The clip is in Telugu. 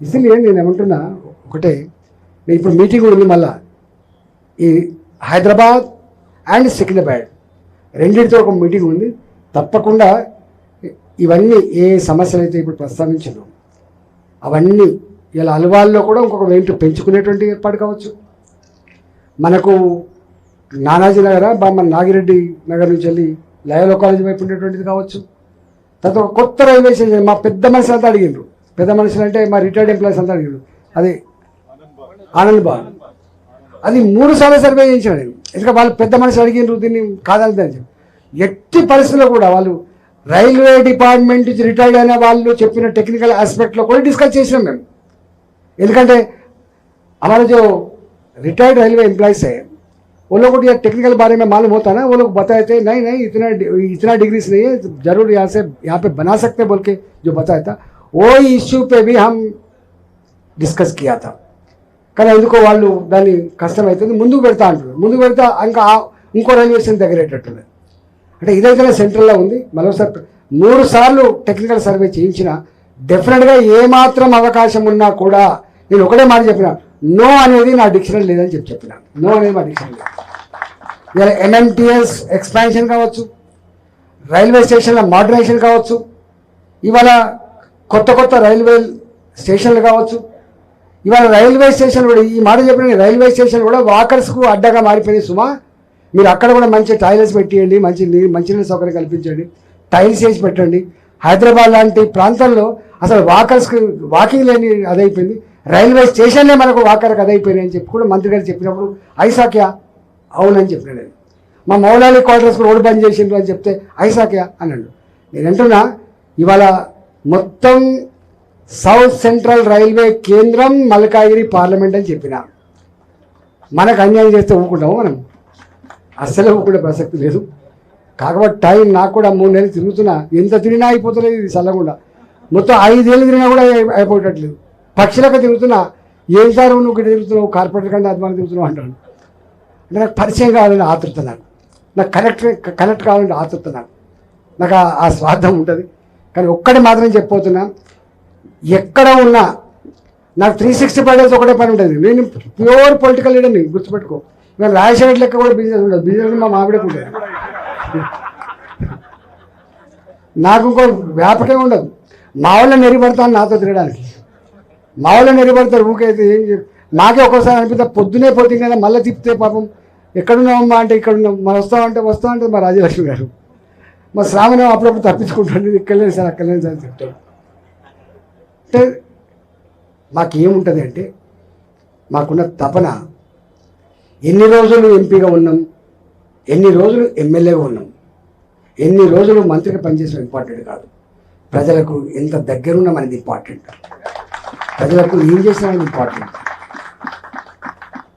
ఇసలు ఏం నేను ఏమంటున్నా? ఒకటే నేను ఇప్పుడు మీటింగ్ ఉంది మళ్ళా. ఈ హైదరాబాద్ అండ్ సికింద్రాబాద్ రెండింటితో ఒక మీటింగ్ ఉంది. తప్పకుండా ఇవన్నీ ఏ సమస్యలు అయితే ఇప్పుడు ప్రస్తావించను అవన్నీ ఇలా అలవాల్లో కూడా ఇంకొక వెంట పెంచుకునేటువంటి ఏర్పాటు కావచ్చు. మనకు నానాజీ నగర బామ్మ నాగిరెడ్డి నగర్ నుంచి వెళ్ళి లయలో కాలేజ్ వైపు ఉండేటువంటిది కావచ్చు. తర్వాత కొత్త రైల్వే స్టేషన్ మా పెద్ద మనిషి అంతా అడిగిండ్రు. పెద్ద మనుషులు అంటే మా రిటైర్డ్ ఎంప్లాయీస్ అంతా అడిగిండ్రు అది ఆనంద్ బాగ్ అది మూడు సార్లు సర్వే చేయించాను నేను ఎందుకంటే వాళ్ళు పెద్ద మనుషులు అడిగినారు దీన్ని కాదని చెప్పి ఎట్టి పరిస్థితుల్లో కూడా వాళ్ళు రైల్వే డిపార్ట్మెంట్ నుంచి రిటైర్డ్ అయిన వాళ్ళు చెప్పిన టెక్నికల్ ఆస్పెక్ట్లో కూడా డిస్కస్ చేసినాం మేము ఎందుకంటే हमारे जो रिटायर्ड रेलवे एम्प्लॉयज है वो लोगों को ये टेक्निकल बारे में मालूम होता है ना वो लोग बताए थे नहीं नहीं इतना इतना डिग्रीज नहीं है जरूर यहाँ से यहाँ पे बना सकते हैं बोल के जो बताया था वो इश्यू पे भी हम డిస్కస్ కియా తా కానీ ఎందుకో వాళ్ళు దాన్ని కష్టమవుతుంది ముందుకు పెడతా అంటున్నారు ముందుకు పెడతా ఇంకా ఆ- ఇంకో రైల్వే స్టేషన్ దగ్గరేటట్టున్నది అంటే ఇదైతేనే సెంట్రల్లో ఉంది మరోసారి మూడు సార్లు టెక్నికల్ సర్వే చేయించిన డెఫినెట్గా ఏమాత్రం అవకాశం ఉన్నా కూడా నేను ఒకటే మాట చెప్పిన నో అనేది నా డిక్షనరీ లేదని చెప్పి చెప్పిన నో అనేది మా డిక్షనరీ లేదు ఇలా ఎంఎంటీఎస్ ఎక్స్పాన్షన్ కావచ్చు రైల్వే స్టేషన్ల మోడర్నైజేషన్ కావచ్చు ఇవాళ కొత్త కొత్త రైల్వే స్టేషన్లు కావచ్చు. ఇవాళ రైల్వే స్టేషన్ కూడా ఈ మాట చెప్పిన రైల్వే స్టేషన్ కూడా వాకర్స్కు అడ్డగా మారిపోయింది సుమా. మీరు అక్కడ కూడా మంచి టాయిలెట్స్ పెట్టియండి మంచి నీరు మంచినీళ్ళ సౌకర్యం కల్పించండి టైల్స్ వేసి పెట్టండి. హైదరాబాద్ లాంటి ప్రాంతాల్లో అసలు వాకర్స్కి వాకింగ్ లేని అదైపోయింది. రైల్వే స్టేషన్లే మనకు వాకర్కి అదైపోయినాయి అని చెప్పి కూడా మంత్రి గారు చెప్పినప్పుడు ఐసాక్యా అవునని చెప్పిన నేను మా మౌలాలి క్వార్టర్స్ రోడ్డు బంద్ చేసిండ్రు అని చెప్తే ఐసాక్యా అన్నాడు. నేను అంటున్నా ఇవాళ మొత్తం సౌత్ సెంట్రల్ రైల్వే కేంద్రం మల్కాగిరి పార్లమెంట్ అని చెప్పిన. మనకు అన్యాయం చేస్తే ఊరుకుంటాము మనం? అస్సలు ఊరుకునే ప్రసక్తి లేదు. కాకపోతే టైం నాకు కూడా మూడు నెలలు తిరుగుతున్నా. ఎంత తిరిగినా అయిపోతలేదు ఇది చల్లకుండా మొత్తం ఐదేళ్ళు తిరిగినా కూడా అయిపోయేటట్లేదు. పక్షులకు తిరుగుతున్నా. ఏం సార్ నువ్వు ఇక్కడ తిరుగుతున్నావు? కార్పొరేటర్ కంటే అభిమానం తిరుగుతున్నావు అంటాడు. అంటే నాకు పరిచయం కావాలని ఆతృత నాకు. నాకు కనెక్ట్ కనెక్ట్ కావాలంటే ఆతృత నాకు. నాకు ఆ స్వార్థం ఉంటుంది. కానీ ఒక్కటి మాత్రం చెప్పబోతున్నా. ఎక్కడ ఉన్నా నాకు త్రీ సిక్స్టీ ఫైవ్ డేస్ ఒకటే పని ఉంటుంది. నేను ప్యూర్ పొలిటికల్ లీడర్ని గుర్తుపెట్టుకో. ఇవాళ రాజశేఖర్ లెక్క కూడా బిజినెస్ ఉండదు. బిజినెస్ మా మామిడికి ఉండదు. నాకు ఇంకో వ్యాపకం ఉండదు. మా వాళ్ళని నెరిపడతాను నాతో తిరగడానికి. మా వాళ్ళని నెరిపడతారు ఊకైతే ఏం చెప్పి నాకే ఒక్కోసారి అనిపిస్తే పొద్దునే పోతుంది కదా మళ్ళీ తిప్పితే పాపం ఎక్కడున్నామమ్మా అంటే ఇక్కడ ఉన్నాం మరి వస్తామంటే వస్తామంటే మా రాజలక్ష్మి గారు. మా శ్రావణం అప్పుడప్పుడు తప్పించుకుంటాడు ఇక్కడ సార్ అక్కడ సార్ చెప్తాడు. అంటే మాకేముంటుంది అంటే మాకున్న తపన ఎన్ని రోజులు ఎంపీగా ఉన్నాం ఎన్ని రోజులు ఎమ్మెల్యేగా ఉన్నాం ఎన్ని రోజులు మంత్రిగా పనిచేసడం ఇంపార్టెంట్ కాదు. ప్రజలకు ఎంత దగ్గరున్నాం అనేది ఇంపార్టెంట్. ప్రజలకు ఏం చేసినా అనేది ఇంపార్టెంట్.